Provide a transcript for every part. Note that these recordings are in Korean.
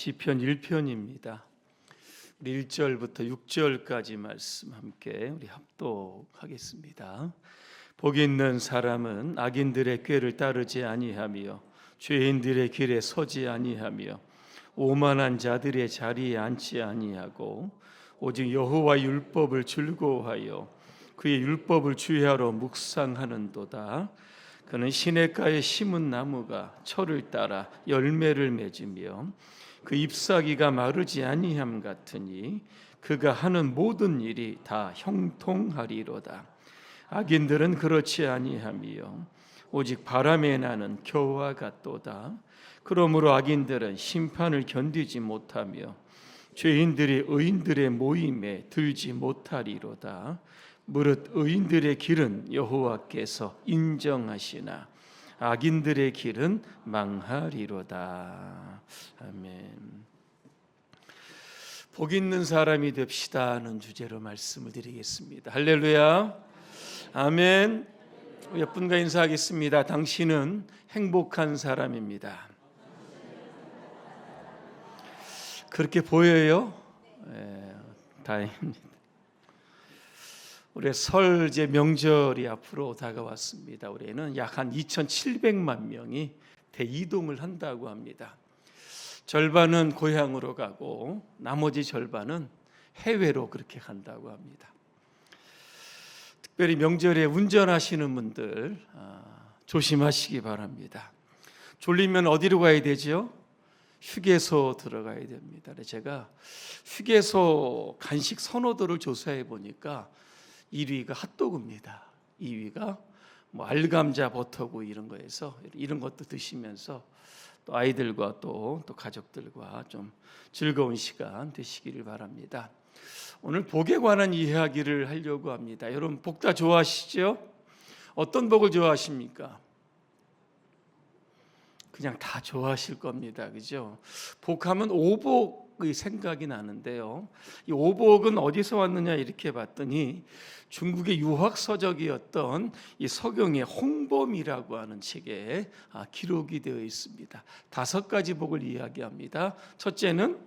시편 1편입니다. 우리 1절부터 6절까지 말씀 함께 우리 합독하겠습니다. 복이 있는 사람은 악인들의 꾀를 따르지 아니하며 죄인들의 길에 서지 아니하며 오만한 자들의 자리에 앉지 아니하고 오직 여호와 율법을 즐거워하여 그의 율법을 주의하러 묵상하는도다. 그는 시냇가에 심은 나무가 철을 따라 열매를 맺으며 그 잎사귀가 마르지 아니함 같으니 그가 하는 모든 일이 다 형통하리로다. 악인들은 그렇지 아니하며 오직 바람에 나는 겨와 같도다. 그러므로 악인들은 심판을 견디지 못하며 죄인들이 의인들의 모임에 들지 못하리로다. 무릇 의인들의 길은 여호와께서 인정하시나 악인들의 길은 망하리로다. 아멘. 복 있는 사람이 됩시다는 주제로 말씀을 드리겠습니다. 할렐루야. 아멘. 몇 분과 인사하겠습니다. 당신은 행복한 사람입니다. 그렇게 보여요? 예, 다행입니다. 우리 설제 명절이 앞으로 다가왔습니다. 올해는 약 한 2,700만 명이 대이동을 한다고 합니다. 절반은 고향으로 가고 나머지 절반은 해외로 그렇게 간다고 합니다. 특별히 명절에 운전하시는 분들 아, 조심하시기 바랍니다. 졸리면 어디로 가야 되죠? 휴게소 들어가야 됩니다. 제가 휴게소 간식 선호도를 조사해 보니까 1위가 핫도그입니다. 2위가 뭐 알감자 버터구 이런 거에서 이런 것도 드시면서 또 아이들과 또, 또 가족들과 좀 즐거운 시간 되시기를 바랍니다. 오늘 복에 관한 이야기를 하려고 합니다. 여러분 복 다 좋아하시죠? 어떤 복을 좋아하십니까? 그냥 다 좋아하실 겁니다. 그죠? 복하면 오복의 생각이 나는데요. 이 오복은 어디서 왔느냐 이렇게 봤더니 중국의 유학 서적이었던 이 서경의 홍범이라고 하는 책에 아, 기록이 되어 있습니다. 다섯 가지 복을 이야기합니다. 첫째는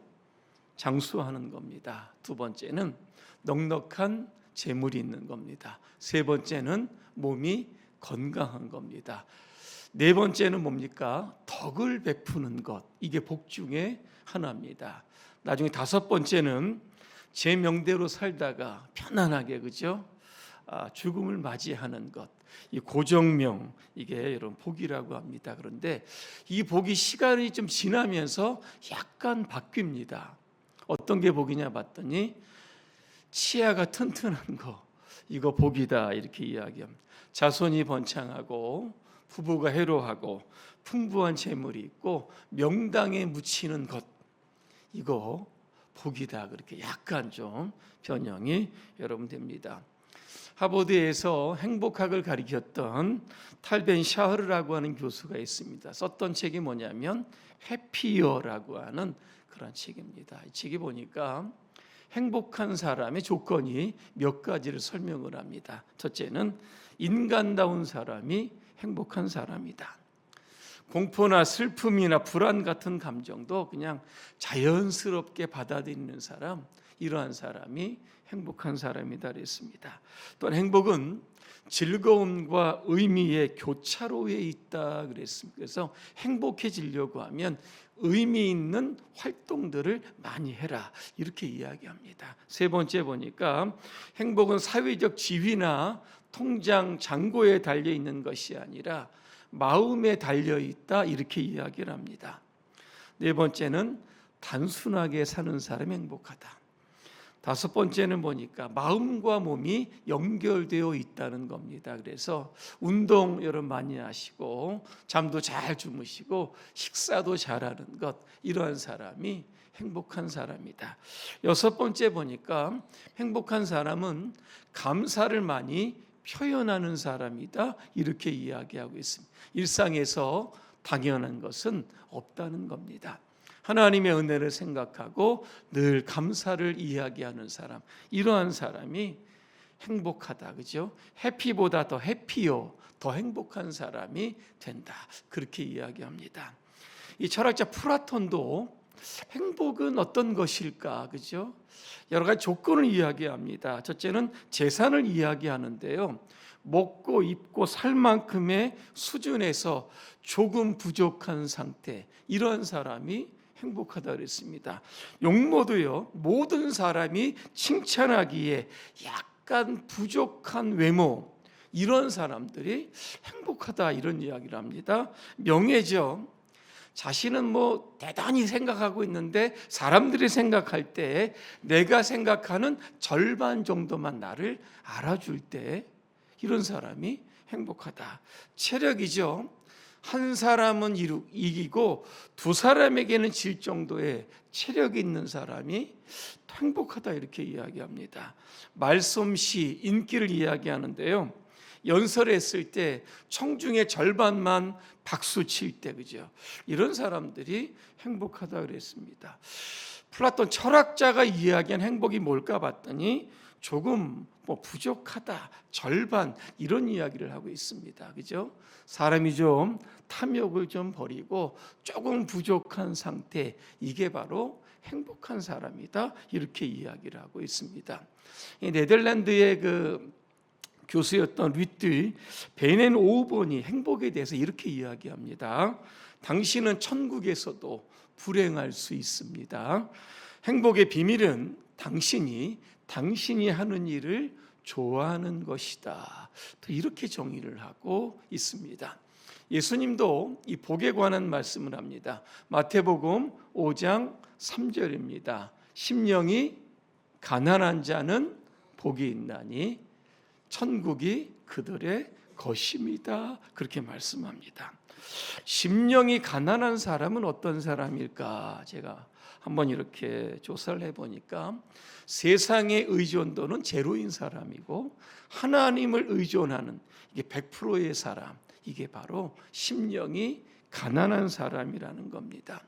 장수하는 겁니다. 두 번째는 넉넉한 재물이 있는 겁니다. 세 번째는 몸이 건강한 겁니다. 네 번째는 뭡니까? 덕을 베푸는 것. 이게 복 중에 하나입니다. 나중에 다섯 번째는 제 명대로 살다가 편안하게 그죠? 아, 죽음을 맞이하는 것. 이 고정명 이게 여러분 복이라고 합니다. 그런데 이 복이 시간이 좀 지나면서 약간 바뀝니다. 어떤 게 복이냐 봤더니 치아가 튼튼한 거 이거 복이다 이렇게 이야기합니다. 자손이 번창하고 부부가 해로하고 풍부한 재물이 있고 명당에 묻히는 것 이거 복이다 그렇게 약간 좀 변형이 여러분 됩니다. 하버드에서 행복학을 가리켰던 탈벤 샤흐르라고 하는 교수가 있습니다. 썼던 책이 뭐냐면 해피어라고 하는 그런 책입니다. 이 책이 보니까 행복한 사람의 조건이 몇 가지를 설명을 합니다. 첫째는 인간다운 사람이 행복한 사람이다. 공포나 슬픔이나 불안 같은 감정도 그냥 자연스럽게 받아들이는 사람, 이러한 사람이 행복한 사람이다 그랬습니다. 또한 행복은 즐거움과 의미의 교차로에 있다 그랬습니다. 그래서 행복해지려고 하면 의미 있는 활동들을 많이 해라 이렇게 이야기합니다. 세 번째 보니까 행복은 사회적 지위나 통장 잔고에 달려 있는 것이 아니라 마음에 달려 있다 이렇게 이야기를 합니다. 네 번째는 단순하게 사는 사람이 행복하다. 다섯 번째는 보니까 마음과 몸이 연결되어 있다는 겁니다. 그래서 운동 여러분 많이 하시고 잠도 잘 주무시고 식사도 잘하는 것 이러한 사람이 행복한 사람이다. 여섯 번째 보니까 행복한 사람은 감사를 많이 표현하는 사람이다. 이렇게 이야기하고 있습니다. 일상에서 당연한 것은 없다는 겁니다. 하나님의 은혜를 생각하고 늘 감사를 이야기하는 사람, 이러한 사람이 행복하다. 그죠? 해피보다 더 해피요. 더 행복한 사람이 된다. 그렇게 이야기합니다. 이 철학자 플라톤도 행복은 어떤 것일까? 그죠? 여러 가지 조건을 이야기합니다. 첫째는 재산을 이야기하는데요. 먹고 입고 살 만큼의 수준에서 조금 부족한 상태 이런 사람이 행복하다 그랬습니다. 용모도요. 모든 사람이 칭찬하기에 약간 부족한 외모 이런 사람들이 행복하다 이런 이야기를 합니다. 명예죠. 자신은 뭐 대단히 생각하고 있는데 사람들이 생각할 때 내가 생각하는 절반 정도만 나를 알아줄 때 이런 사람이 행복하다. 체력이죠. 한 사람은 이기고 두 사람에게는 질 정도의 체력이 있는 사람이 행복하다 이렇게 이야기합니다. 말솜씨, 인기를 이야기하는데요. 연설했을 때 청중의 절반만 박수 칠 때 그죠? 이런 사람들이 행복하다 그랬습니다. 플라톤 철학자가 이야기한 행복이 뭘까 봤더니 조금 뭐 부족하다, 절반 이런 이야기를 하고 있습니다. 그죠? 사람이 좀 탐욕을 좀 버리고 조금 부족한 상태 이게 바로 행복한 사람이다 이렇게 이야기를 하고 있습니다. 이 네덜란드의 그 교수였던 리트 베넨 오번이 행복에 대해서 이렇게 이야기합니다. 당신은 천국에서도 불행할 수 있습니다. 행복의 비밀은 당신이 당신이 하는 일을 좋아하는 것이다. 또 이렇게 정의를 하고 있습니다. 예수님도 이 복에 관한 말씀을 합니다. 마태복음 5장 3절입니다. 심령이 가난한 자는 복이 있나니 천국이 그들의 것입니다. 그렇게 말씀합니다. 심령이 가난한 사람은 어떤 사람일까? 제가 한번 이렇게 조사를 해보니까 세상의 의존도는 제로인 사람이고 하나님을 의존하는 이게 100%의 사람 이게 바로 심령이 가난한 사람이라는 겁니다.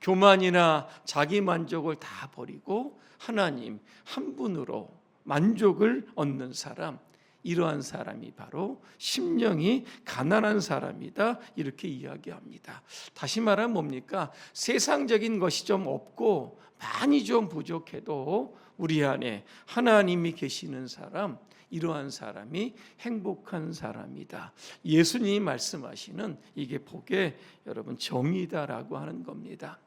교만이나 자기 만족을 다 버리고 하나님 한 분으로 만족을 얻는 사람 이러한 사람이 바로 심령이 가난한 사람이다 이렇게 이야기합니다. 다시 말하면 뭡니까? 세상적인 것이 좀 없고 많이 좀 부족해도 우리 안에 하나님이 계시는 사람 이러한 사람이 행복한 사람이다. 예수님이 말씀하시는 이게 복의 여러분 정의다라고 하는 겁니다.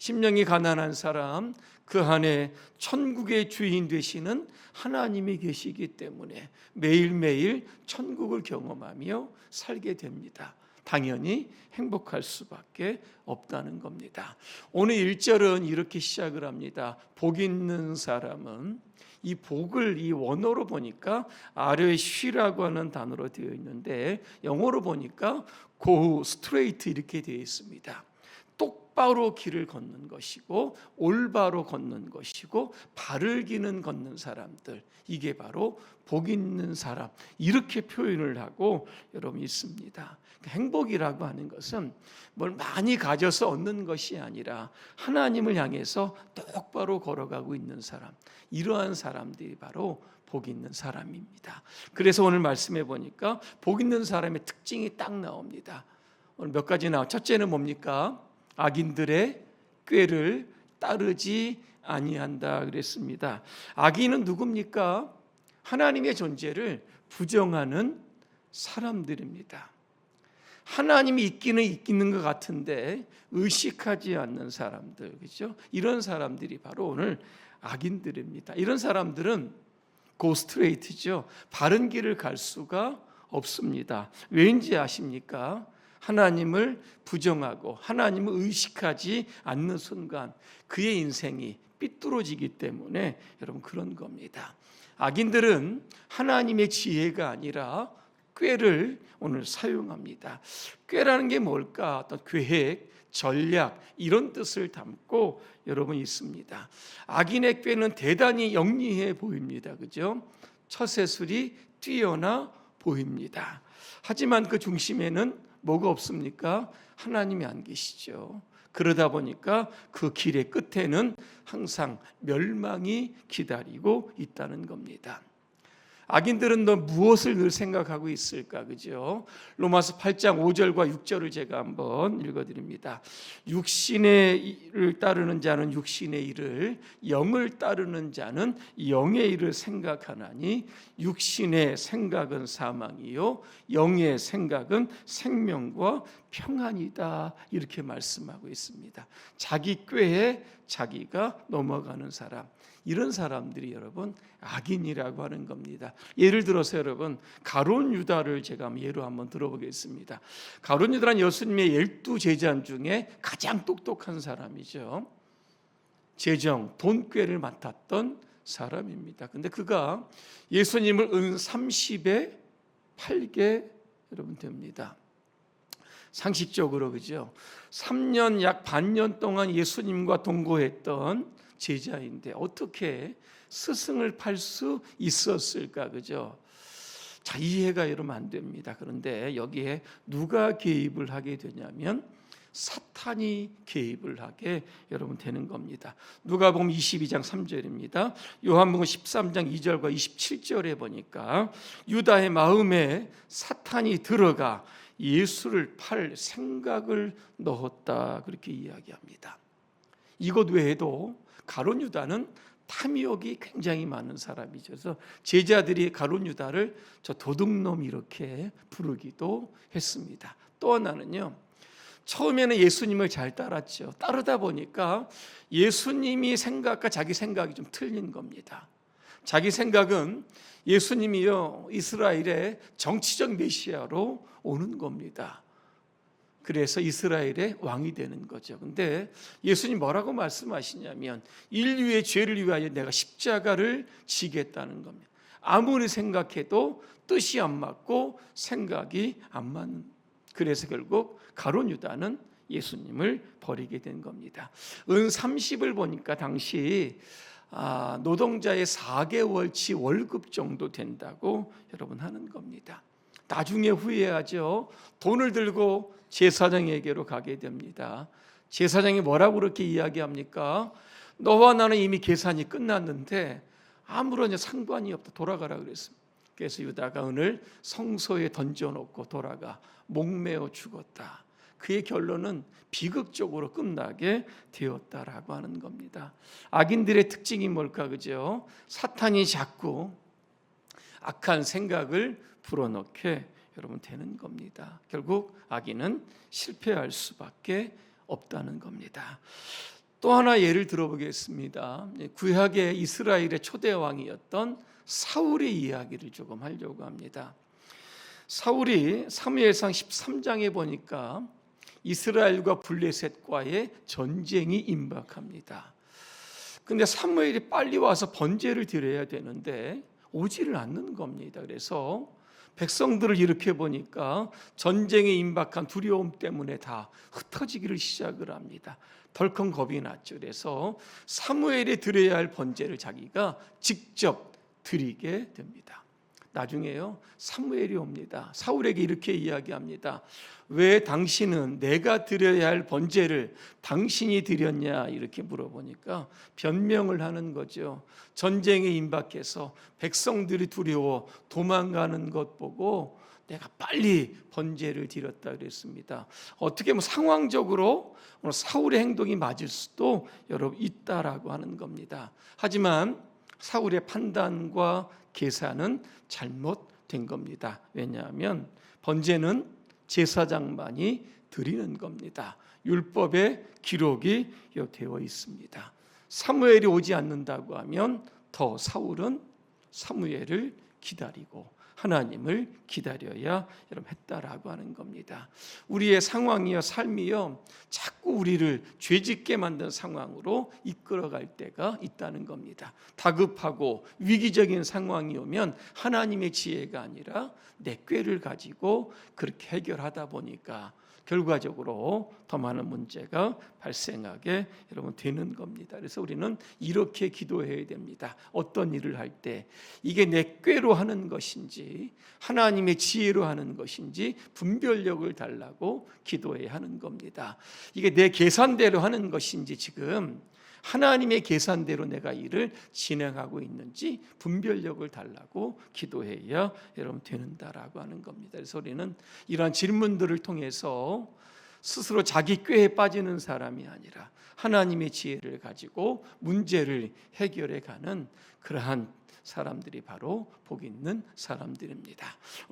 심령이 가난한 사람 그 안에 천국의 주인 되시는 하나님이 계시기 때문에 매일매일 천국을 경험하며 살게 됩니다. 당연히 행복할 수밖에 없다는 겁니다. 오늘 1절은 이렇게 시작을 합니다. 복 있는 사람은 이 복을 이 원어로 보니까 아래 쉬라고 하는 단어로 되어 있는데 영어로 보니까 go straight 이렇게 되어 있습니다. 똑바로 길을 걷는 것이고 올바로 걷는 것이고 발을 기는 걷는 사람들 이게 바로 복 있는 사람 이렇게 표현을 하고 여러분 있습니다. 행복이라고 하는 것은 뭘 많이 가져서 얻는 것이 아니라 하나님을 향해서 똑바로 걸어가고 있는 사람 이러한 사람들이 바로 복 있는 사람입니다. 그래서 오늘 말씀해 보니까 복 있는 사람의 특징이 딱 나옵니다. 오늘 몇 가지 나와. 첫째는 뭡니까? 악인들의 꾀를 따르지 아니한다 그랬습니다. 악인은 누굽니까? 하나님의 존재를 부정하는 사람들입니다. 하나님이 있기는 있기는 것 같은데 의식하지 않는 사람들, 그죠? 이런 사람들이 바로 오늘 악인들입니다. 이런 사람들은 고스트레이트죠. 바른 길을 갈 수가 없습니다. 왜인지 아십니까? 하나님을 부정하고 하나님을 의식하지 않는 순간 그의 인생이 삐뚤어지기 때문에 여러분 그런 겁니다. 악인들은 하나님의 지혜가 아니라 꾀를 오늘 사용합니다. 꾀라는 게 뭘까? 어떤 계획, 전략 이런 뜻을 담고 여러분 있습니다. 악인의 꾀는 대단히 영리해 보입니다. 그죠? 처세술이 뛰어나 보입니다. 하지만 그 중심에는 뭐가 없습니까? 하나님이 안 계시죠. 그러다 보니까 그 길의 끝에는 항상 멸망이 기다리고 있다는 겁니다. 악인들은 너 무엇을 늘 생각하고 있을까? 그죠? 로마서 8장 5절과 6절을 제가 한번 읽어 드립니다. 육신의 일을 따르는 자는 육신의 일을 영을 따르는 자는 영의 일을 생각하나니 육신의 생각은 사망이요 영의 생각은 생명과 평안이다. 이렇게 말씀하고 있습니다. 자기 꾀에 자기가 넘어가는 사람. 이런 사람들이 여러분 악인이라고 하는 겁니다. 예를 들어서 여러분 가론 유다를 제가 예로 한번 들어보겠습니다. 가론 유다는 예수님의 열두 제자 중에 가장 똑똑한 사람이죠. 재정 돈꾀를 맡았던 사람입니다. 근데 그가 예수님을 은 30에 팔게 여러분 됩니다. 상식적으로 그죠? 3년 약 반년 동안 예수님과 동거했던 제자인데 어떻게 스승을 팔 수 있었을까 그죠? 자 이해가 여러분 안 됩니다. 그런데 여기에 누가 개입을 하게 되냐면 사탄이 개입을 하게 여러분 되는 겁니다. 누가 보면 22장 3절입니다. 요한복음 13장 2절과 27절에 보니까 유다의 마음에 사탄이 들어가 예수를 팔 생각을 넣었다 그렇게 이야기합니다. 이것 외에도 가론 유다는 탐욕이 굉장히 많은 사람이죠. 그래서 제자들이 가론 유다를 저 도둑놈 이렇게 부르기도 했습니다. 또 하나는요. 처음에는 예수님을 잘 따랐죠. 따르다 보니까 예수님이 생각과 자기 생각이 좀 틀린 겁니다. 자기 생각은 예수님이요 이스라엘의 정치적 메시아로 오는 겁니다. 그래서 이스라엘의 왕이 되는 거죠. 근데 예수님 뭐라고 말씀하시냐면 인류의 죄를 위하여 내가 십자가를 지겠다는 겁니다. 아무리 생각해도 뜻이 안 맞고 생각이 안 맞는. 그래서 결국 가론 유다는 예수님을 버리게 된 겁니다. 은 30을 보니까 당시 아, 노동자의 4개월치 월급 정도 된다고 여러분 하는 겁니다. 나중에 후회하죠. 돈을 들고 제사장에게로 가게 됩니다. 제사장이 뭐라고 그렇게 이야기합니까? 너와 나는 이미 계산이 끝났는데 아무런 상관이 없다. 돌아가라 그랬습니다. 그래서 유다가 은을 성소에 던져놓고 돌아가 목매어 죽었다. 그의 결론은 비극적으로 끝나게 되었다라고 하는 겁니다. 악인들의 특징이 뭘까 그죠? 사탄이 자꾸 악한 생각을 불어넣게 여러분 되는 겁니다. 결국 악인은 실패할 수밖에 없다는 겁니다. 또 하나 예를 들어보겠습니다. 구약의 이스라엘의 초대 왕이었던 사울의 이야기를 조금 하려고 합니다. 사울이 사무엘상 13장에 보니까 이스라엘과 블레셋과의 전쟁이 임박합니다. 근데 사무엘이 빨리 와서 번제를 드려야 되는데 오지를 않는 겁니다. 그래서 백성들을 이렇게 보니까 전쟁에 임박한 두려움 때문에 다 흩어지기를 시작을 합니다. 덜컹 겁이 났죠. 그래서 사무엘이 드려야 할 번제를 자기가 직접 드리게 됩니다. 나중에요 사무엘이 옵니다. 사울에게 이렇게 이야기합니다. 왜 당신은 내가 드려야 할 번제를 당신이 드렸냐 이렇게 물어보니까 변명을 하는 거죠. 전쟁에 임박해서 백성들이 두려워 도망가는 것 보고 내가 빨리 번제를 드렸다 그랬습니다. 어떻게 뭐 상황적으로 사울의 행동이 맞을 수도 여러분 있다라고 하는 겁니다. 하지만 사울의 판단과 계산은 잘못된 겁니다. 왜냐하면 번제는 제사장만이 드리는 겁니다. 율법에 기록이 되어 있습니다. 사무엘이 오지 않는다고 하면 더 사울은 사무엘을 기다리고 하나님을 기다려야 여러분 했다라고 하는 겁니다. 우리의 상황이요 삶이요 자꾸 우리를 죄짓게 만든 상황으로 이끌어갈 때가 있다는 겁니다. 다급하고 위기적인 상황이 오면 하나님의 지혜가 아니라 내 꾀를 가지고 그렇게 해결하다 보니까 결과적으로 더 많은 문제가 발생하게 여러분 되는 겁니다. 그래서 우리는 이렇게 기도해야 됩니다. 어떤 일을 할 때 이게 내 꾀로 하는 것인지 하나님의 지혜로 하는 것인지 분별력을 달라고 기도해야 하는 겁니다. 이게 내 계산대로 하는 것인지 지금 하나님의 계산대로 내가 일을 진행하고 있는지 분별력을 달라고 기도해야 여러분 되는다라고 하는 겁니다. 그래서 우리는 이러한 질문들을 통해서 스스로 자기 꾀에 빠지는 사람이 아니라 하나님의 지혜를 가지고 문제를 해결해 가는 그러한 사람들이 바로 복 있는 사람들입니다.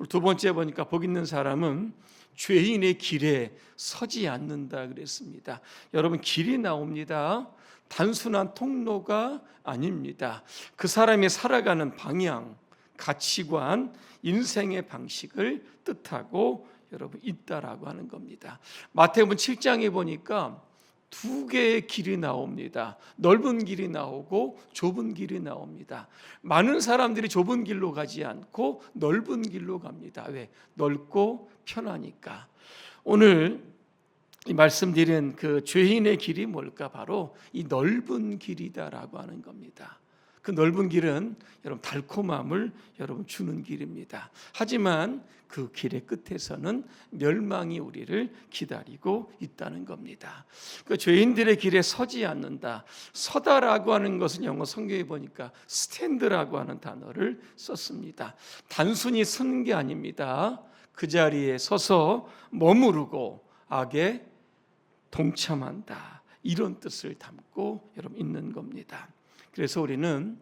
두 번째 보니까 복 있는 사람은 죄인의 길에 서지 않는다 그랬습니다. 여러분 길이 나옵니다. 단순한 통로가 아닙니다. 그 사람이 살아가는 방향, 가치관, 인생의 방식을 뜻하고 여러분 있다라고 하는 겁니다. 마태복음 7장에 보니까 두 개의 길이 나옵니다. 넓은 길이 나오고 좁은 길이 나옵니다. 많은 사람들이 좁은 길로 가지 않고 넓은 길로 갑니다. 왜? 넓고 편하니까. 오늘 이 말씀드린 그 죄인의 길이 뭘까? 바로 이 넓은 길이다라고 하는 겁니다. 그 넓은 길은 여러분 달콤함을 여러분 주는 길입니다. 하지만 그 길의 끝에서는 멸망이 우리를 기다리고 있다는 겁니다. 그 죄인들의 길에 서지 않는다. 서다라고 하는 것은 영어 성경에 보니까 스탠드라고 하는 단어를 썼습니다. 단순히 서는 게 아닙니다. 그 자리에 서서 머무르고 악에 동참한다. 이런 뜻을 담고 여러분 있는 겁니다. 그래서 우리는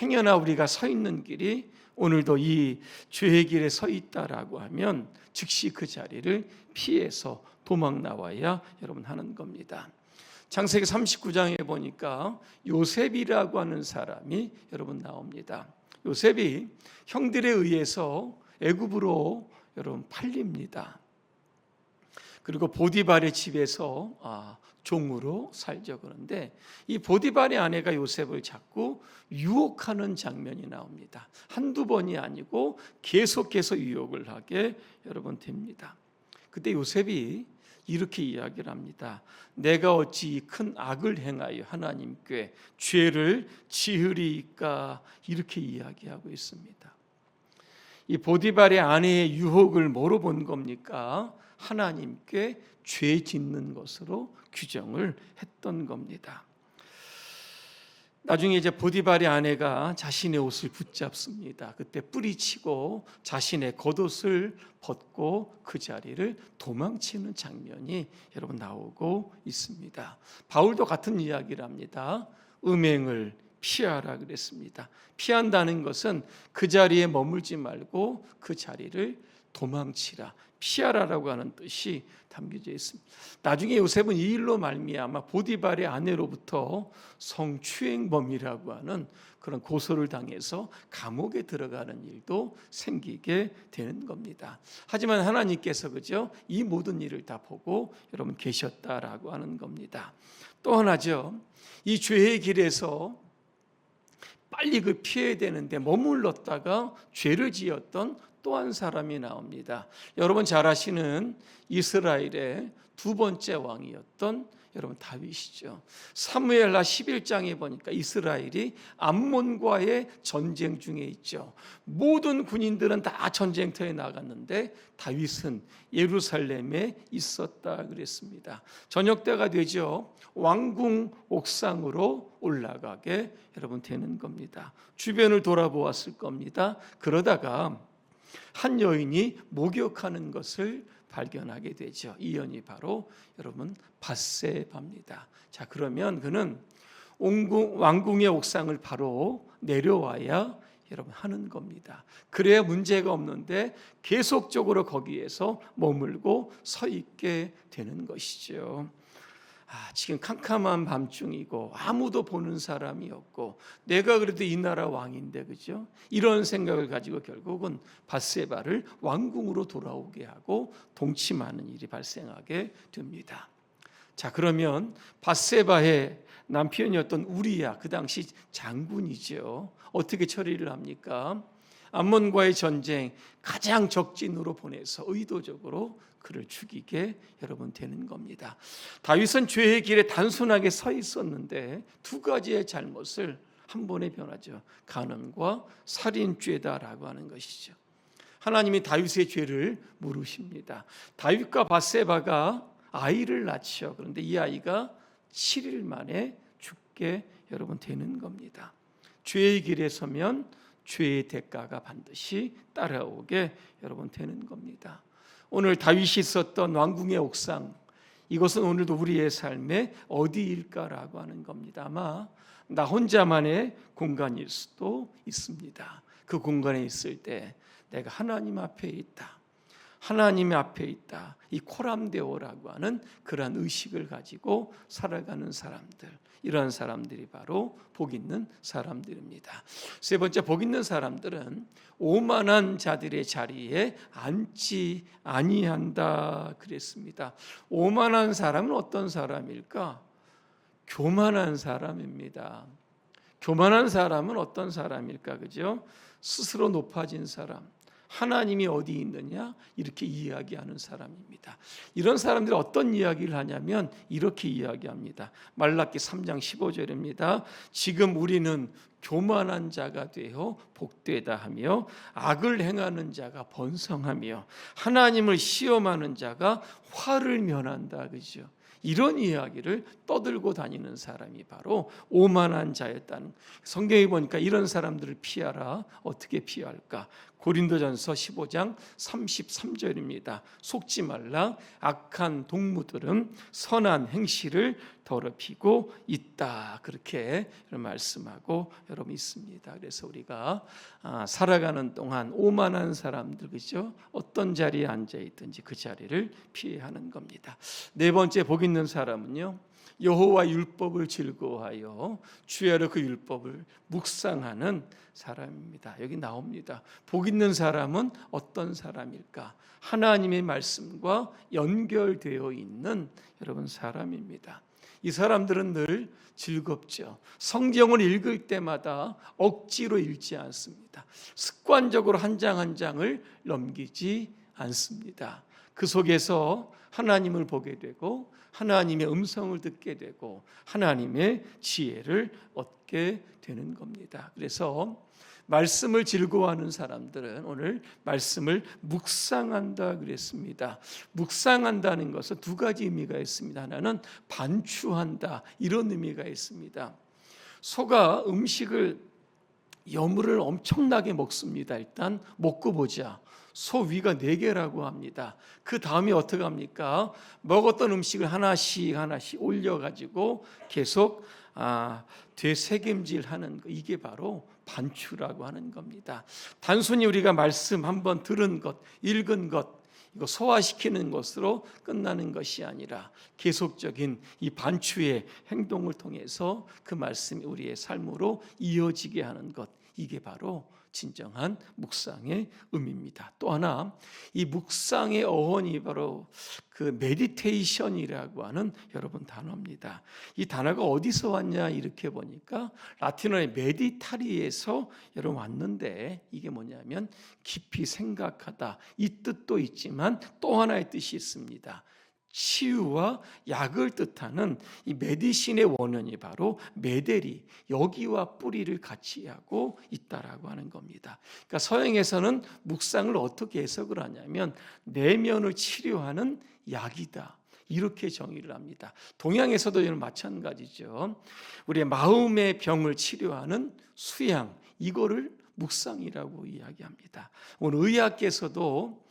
행여나 우리가 서 있는 길이 오늘도 이 죄의 길에 서 있다라고 하면 즉시 그 자리를 피해서 도망 나와야 여러분 하는 겁니다. 창세기 39장에 보니까 요셉이라고 하는 사람이 여러분 나옵니다. 요셉이 형들에 의해서 애굽으로 여러분 팔립니다. 그리고 보디발의 집에서 아, 종으로 살죠 그런데 이 보디발의 아내가 요셉을 자꾸 유혹하는 장면이 나옵니다. 한두 번이 아니고 계속해서 유혹을 하게 여러분 됩니다. 그때 요셉이 이렇게 이야기를 합니다. 내가 어찌 큰 악을 행하여 하나님께 죄를 지으리까 이렇게 이야기하고 있습니다. 이 보디발의 아내의 유혹을 뭐로 본 겁니까? 하나님께 죄 짓는 것으로 규정을 했던 겁니다. 나중에 이제 보디발의 아내가 자신의 옷을 붙잡습니다. 그때 뿌리치고 자신의 겉옷을 벗고 그 자리를 도망치는 장면이 여러분 나오고 있습니다. 바울도 같은 이야기를 합니다. 음행을 피하라 그랬습니다. 피한다는 것은 그 자리에 머물지 말고 그 자리를 도망치라. 피하라라고 하는 뜻이 담겨져 있습니다. 나중에 요셉은 이 일로 말미암아 보디발의 아내로부터 성추행범이라고 하는 그런 고소를 당해서 감옥에 들어가는 일도 생기게 되는 겁니다. 하지만 하나님께서 그죠? 이 모든 일을 다 보고 여러분 계셨다라고 하는 겁니다. 또 하나죠. 이 죄의 길에서 빨리 그 피해야 되는데 머물렀다가 죄를 지었던 또 한 사람이 나옵니다. 여러분 잘 아시는 이스라엘의 두 번째 왕이었던 여러분 다윗이죠. 사무엘하 11장에 보니까 이스라엘이 암몬과의 전쟁 중에 있죠. 모든 군인들은 다 전쟁터에 나갔는데 다윗은 예루살렘에 있었다 그랬습니다. 저녁 때가 되죠. 왕궁 옥상으로 올라가게 여러분 되는 겁니다. 주변을 돌아보았을 겁니다. 그러다가 한 여인이 목욕하는 것을 발견하게 되죠. 이 여인이 바로 여러분 바세바입니다. 자 그러면 그는 옹궁, 왕궁의 옥상을 바로 내려와야 여러분 하는 겁니다. 그래야 문제가 없는데 계속적으로 거기에서 머물고 서 있게 되는 것이죠. 아, 지금 캄캄한 밤중이고 아무도 보는 사람이 없고 내가 그래도 이 나라 왕인데 그죠? 이런 생각을 가지고 결국은 바세바를 왕궁으로 돌아오게 하고 동침하는 일이 발생하게 됩니다. 자, 그러면 바세바의 남편이었던 우리야 그 당시 장군이죠. 어떻게 처리를 합니까? 암몬과의 전쟁 가장 적진으로 보내서 의도적으로 그를 죽이게 여러분 되는 겁니다. 다윗은 죄의 길에 단순하게 서 있었는데 두 가지의 잘못을 한 번에 변하죠. 간음과 살인죄다라고 하는 것이죠. 하나님이 다윗의 죄를 물으십니다. 다윗과 바세바가 아이를 낳죠. 그런데 이 아이가 7일 만에 받게 여러분 되는 겁니다. 죄의 길에 서면 죄의 대가가 반드시 따라오게 여러분 되는 겁니다. 오늘 다윗이 있었던 왕궁의 옥상 이것은 오늘도 우리의 삶의 어디일까라고 하는 겁니다. 아마 나 혼자만의 공간일 수도 있습니다. 그 공간에 있을 때 내가 하나님 앞에 있다. 하나님 앞에 있다. 이 코람데오라고 하는 그러한 의식을 가지고 살아가는 사람들. 이러한 사람들이 바로 복 있는 사람들입니다. 세 번째 복 있는 사람들은 오만한 자들의 자리에 앉지 아니한다 그랬습니다. 오만한 사람은 어떤 사람일까? 교만한 사람입니다. 교만한 사람은 어떤 사람일까? 그죠? 스스로 높아진 사람. 하나님이 어디 있느냐 이렇게 이야기하는 사람입니다. 이런 사람들이 어떤 이야기를 하냐면 이렇게 이야기합니다. 말라기 3장 15절입니다. 지금 우리는 교만한 자가 되어 복되다 하며 악을 행하는 자가 번성하며 하나님을 시험하는 자가 화를 면한다 그죠? 이런 이야기를 떠들고 다니는 사람이 바로 오만한 자였다는 성경에 보니까 이런 사람들을 피하라 어떻게 피할까? 고린도전서 15장 33절입니다. 속지 말라. 악한 동무들은 선한 행실을 더럽히고 있다 그렇게 말씀하고 여러분 있습니다 그래서 우리가 아, 살아가는 동안 오만한 사람들 그죠 어떤 자리에 앉아 있든지 그 자리를 피해야 하는 겁니다 네 번째 복 있는 사람은요 여호와 율법을 즐거워하여 주야로 그 율법을 묵상하는 사람입니다. 여기 나옵니다. 복 있는 사람은 어떤 사람일까? 하나님의 말씀과 연결되어 있는 여러분 사람입니다. 이 사람들은 늘 즐겁죠. 성경을 읽을 때마다 억지로 읽지 않습니다. 습관적으로 한 장 한 장을 넘기지 않습니다. 그 속에서 하나님을 보게 되고 하나님의 음성을 듣게 되고 하나님의 지혜를 얻게 되는 겁니다. 그래서 말씀을 즐거워하는 사람들은 오늘 말씀을 묵상한다 그랬습니다. 묵상한다는 것은 두 가지 의미가 있습니다. 하나는 반추한다 이런 의미가 있습니다. 소가 음식을 여물을 엄청나게 먹습니다. 일단 먹고 보자. 소 위가 네 개라고 합니다. 그 다음에 어떻게 합니까? 먹었던 음식을 하나씩 하나씩 올려가지고 계속 아, 되새김질하는 거 이게 바로 반추라고 하는 겁니다. 단순히 우리가 말씀 한번 들은 것, 읽은 것 이거 소화시키는 것으로 끝나는 것이 아니라 계속적인 이 반추의 행동을 통해서 그 말씀이 우리의 삶으로 이어지게 하는 것 이게 바로 진정한 묵상의 의미입니다. 또 하나 이 묵상의 어원이 바로 그 메디테이션이라고 하는 여러분 단어입니다. 이 단어가 어디서 왔냐 이렇게 보니까 라틴어의 메디타리에서 여러분 왔는데 이게 뭐냐면 깊이 생각하다 이 뜻도 있지만 또 하나의 뜻이 있습니다. 치유와 약을 뜻하는 이 메디신의 원현이 바로 메데리 여기와 뿌리를 같이 하고 있다라고 하는 겁니다. 그러니까 서양에서는 묵상을 어떻게 해석을 하냐면 내면을 치료하는 약이다. 이렇게 정의를 합니다. 동양에서도 이런 마찬가지죠. 우리의 마음의 병을 치료하는 수양 이거를 묵상이라고 이야기합니다. 오늘 의학계에서도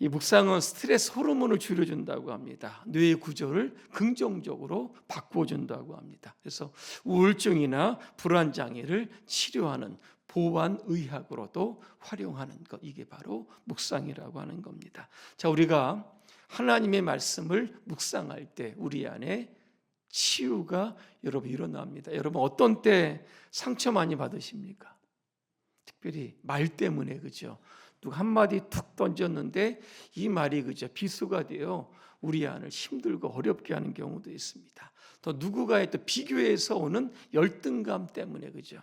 이 묵상은 스트레스 호르몬을 줄여준다고 합니다. 뇌의 구조를 긍정적으로 바꿔준다고 합니다. 그래서 우울증이나 불안 장애를 치료하는 보완 의학으로도 활용하는 것 이게 바로 묵상이라고 하는 겁니다. 자, 우리가 하나님의 말씀을 묵상할 때 우리 안에 치유가 여러분 일어납니다. 여러분 어떤 때 상처 많이 받으십니까? 특별히 말 때문에 그죠? 누가 한마디 툭 던졌는데 이 말이 그저 비수가 되어 우리 안을 힘들고 어렵게 하는 경우도 있습니다. 또 누구가의 또 비교해서 오는 열등감 때문에 그죠?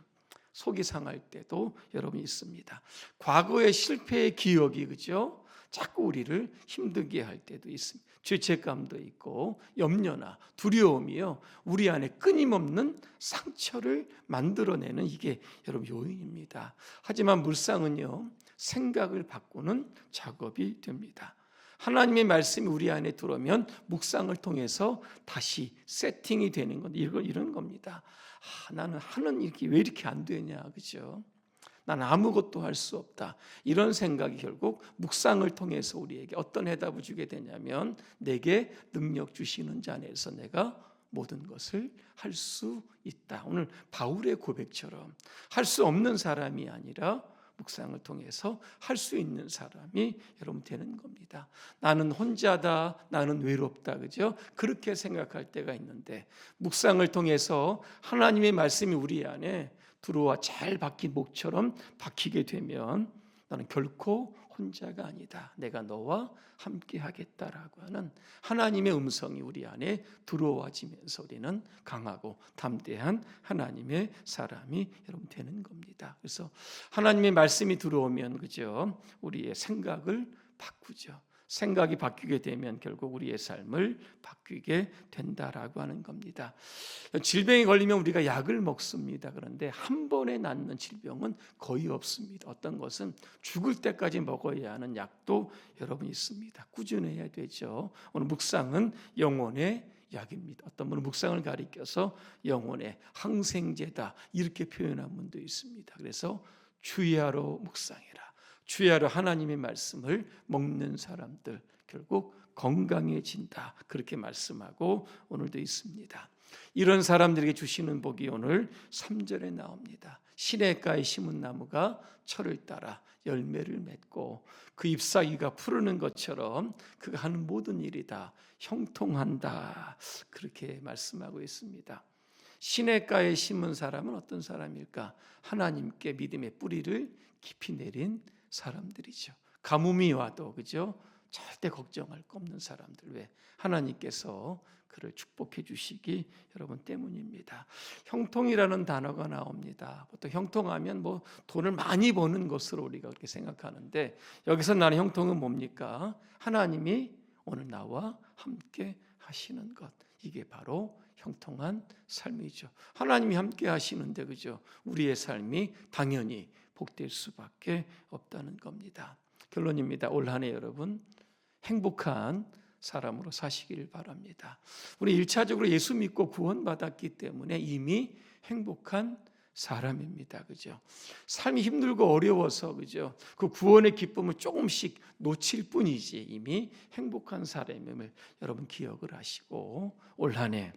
속이 상할 때도 여러분 있습니다. 과거의 실패의 기억이 그죠? 자꾸 우리를 힘들게 할 때도 있습니다. 죄책감도 있고 염려나 두려움이요. 우리 안에 끊임없는 상처를 만들어내는 이게 여러분 요인입니다. 하지만 물상은요. 생각을 바꾸는 작업이 됩니다. 하나님의 말씀이 우리 안에 들어오면 묵상을 통해서 다시 세팅이 되는 건 이런 겁니다. 아, 나는 하는 이렇게 왜 이렇게 안 되냐, 그죠? 난 아무것도 할 수 없다. 이런 생각이 결국 묵상을 통해서 우리에게 어떤 해답을 주게 되냐면 내게 능력 주시는 자 안에서 내가 모든 것을 할 수 있다. 오늘 바울의 고백처럼 할 수 없는 사람이 아니라 묵상을 통해서 할 수 있는 사람이 여러분 되는 겁니다. 나는 혼자다, 나는 외롭다, 그죠? 그렇게 생각할 때가 있는데 묵상을 통해서 하나님의 말씀이 우리 안에 들어와 잘 박힌 목처럼 박히게 되면 나는 결코 혼자가 아니다. 내가 너와 함께 하겠다라고 하는 하나님의 음성이 우리 안에 들어와지면서 우리는 강하고 담대한 하나님의 사람이 여러분 되는 겁니다. 그래서 하나님의 말씀이 들어오면 그죠? 우리의 생각을 바꾸죠. 생각이 바뀌게 되면 결국 우리의 삶을 바뀌게 된다라고 하는 겁니다. 질병이 걸리면 우리가 약을 먹습니다. 그런데 한 번에 낫는 질병은 거의 없습니다. 어떤 것은 죽을 때까지 먹어야 하는 약도 여러분 있습니다. 꾸준해야 되죠. 오늘 묵상은 영혼의 약입니다. 어떤 분은 묵상을 가리켜서 영혼의 항생제다 이렇게 표현한 분도 있습니다. 그래서 주야로 묵상해라. 주야로 하나님의 말씀을 먹는 사람들 결국 건강해진다. 그렇게 말씀하고 오늘도 있습니다. 이런 사람들에게 주시는 복이 오늘 3절에 나옵니다. 시냇가에 심은 나무가 철을 따라 열매를 맺고 그 잎사귀가 푸르는 것처럼 그가 하는 모든 일이 다 형통한다. 그렇게 말씀하고 있습니다. 시냇가에 심은 사람은 어떤 사람일까? 하나님께 믿음의 뿌리를 깊이 내린 사람들이죠. 가뭄이 와도 그죠? 절대 걱정할 거 없는 사람들 왜 하나님께서 그를 축복해 주시기 여러분 때문입니다. 형통이라는 단어가 나옵니다. 보통 형통하면 뭐 돈을 많이 버는 것으로 우리가 그렇게 생각하는데 여기서 나는 형통은 뭡니까? 하나님이 오늘 나와 함께 하시는 것. 이게 바로 형통한 삶이죠. 하나님이 함께 하시는데 그죠? 우리의 삶이 당연히 복될 수밖에 없다는 겁니다. 결론입니다. 올 한해 여러분 행복한 사람으로 사시길 바랍니다. 우리 1차적으로 예수 믿고 구원받았기 때문에 이미 행복한 사람입니다. 그죠? 삶이 힘들고 어려워서 그죠? 그 구원의 기쁨을 조금씩 놓칠 뿐이지 이미 행복한 사람임을 여러분 기억을 하시고 올 한해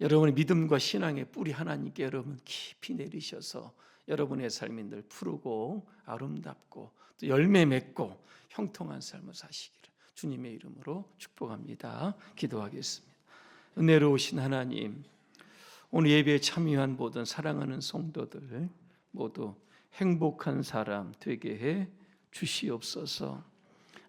여러분의 믿음과 신앙의 뿌리 하나님께 여러분 깊이 내리셔서 여러분의 삶이 늘 푸르고 아름답고 또 열매 맺고 형통한 삶을 사시기를 주님의 이름으로 축복합니다. 기도하겠습니다. 은혜로우신 하나님, 오늘 예배에 참여한 모든 사랑하는 성도들 모두 행복한 사람 되게 해 주시옵소서.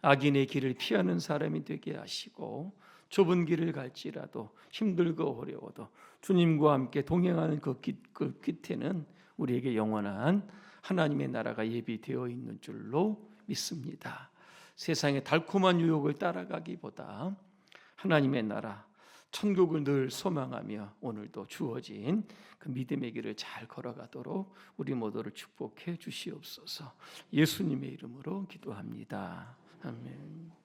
악인의 길을 피하는 사람이 되게 하시고 좁은 길을 갈지라도 힘들고 어려워도 주님과 함께 동행하는 그, 끝, 그 끝에는 우리에게 영원한 하나님의 나라가 예비되어 있는 줄로 믿습니다. 세상의 달콤한 유혹을 따라가기보다 하나님의 나라, 천국을 늘 소망하며 오늘도 주어진 그 믿음의 길을 잘 걸어가도록 우리 모두를 축복해 주시옵소서. 예수님의 이름으로 기도합니다. 아멘.